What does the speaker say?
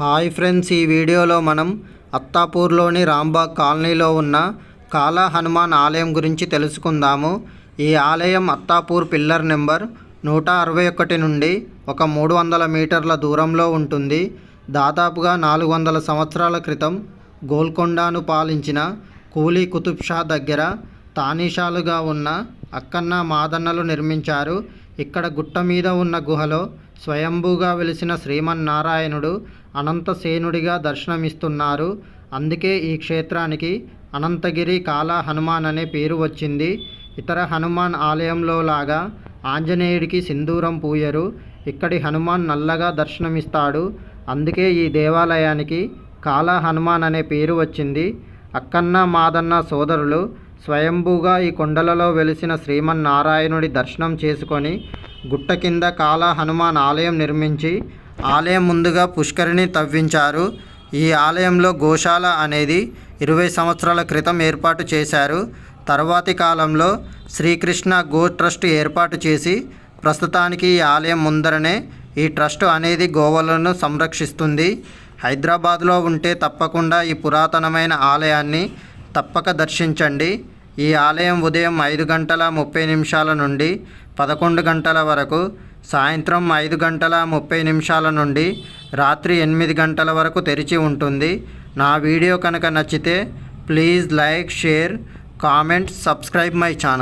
Hi friends ఈ వీడియోలో మనం అత్తాపూర్లోని రాంబాగ్ కాలనీలో ఉన్న కాలా హనుమాన్ ఆలయం గురించి తెలుసుకుందాము. ఈ ఆలయం అత్తాపూర్ పిల్లర్ నెంబర్ నూట అరవై ఒకటి నుండి ఒక మూడు వందల మీటర్ల దూరంలో ఉంటుంది. దాదాపుగా నాలుగు వందల సంవత్సరాల క్రితం గోల్కొండను పాలించిన కూలీ కుతుబ్ షా దగ్గర తానీషాలుగా ఉన్న అక్కన్న మాదన్నలు నిర్మించారు. ఇక్కడ గుట్ట మీద ఉన్న గుహలో స్వయంభూగా వెలిసిన శ్రీమన్నారాయణుడు అనంతసేనుడిగా దర్శనమిస్తున్నారు. అందుకే ఈ క్షేత్రానికి అనంతగిరి కాలా హనుమాన్ అనే పేరు వచ్చింది. ఇతర హనుమాన్ ఆలయంలో లాగా ఆంజనేయుడికి సింధూరం పూయరు. ఇక్కడి హనుమాన్ నల్లగా దర్శనమిస్తాడు. అందుకే ఈ దేవాలయానికి కాలా హనుమాన్ అనే పేరు వచ్చింది. అక్కన్న మాదన్న సోదరులు స్వయంభూగా ఈ కొండలలో వెలిసిన శ్రీమన్నారాయణుడి దర్శనం చేసుకొని గుట్ట కింద కాలా హనుమాన్ ఆలయం నిర్మించి ఆలయం ముందుగా పుష్కరిణి తవ్వించారు. ఈ ఆలయంలో గోశాల అనేది ఇరవై సంవత్సరాల క్రితం ఏర్పాటు చేశారు. తర్వాతి కాలంలో శ్రీకృష్ణ గో ట్రస్ట్ ఏర్పాటు చేసి ప్రస్తుతానికి ఈ ఆలయం ముందరనే ఈ ట్రస్ట్ అనేది గోవలను సంరక్షిస్తుంది. హైదరాబాద్లో ఉంటే తప్పకుండా ఈ పురాతనమైన ఆలయాన్ని తప్పక దర్శించండి. ఈ ఆలయం ఉదయం ఐదు గంటల ముప్పై నిమిషాల నుండి పదకొండు గంటల వరకు సాయంత్రం ఐదు గంటల ముప్పై నిమిషాల నుండి రాత్రి ఎనిమిది గంటల వరకు తెరిచి ఉంటుంది. నా వీడియో కనుక నచ్చితే please like share comment subscribe my channel.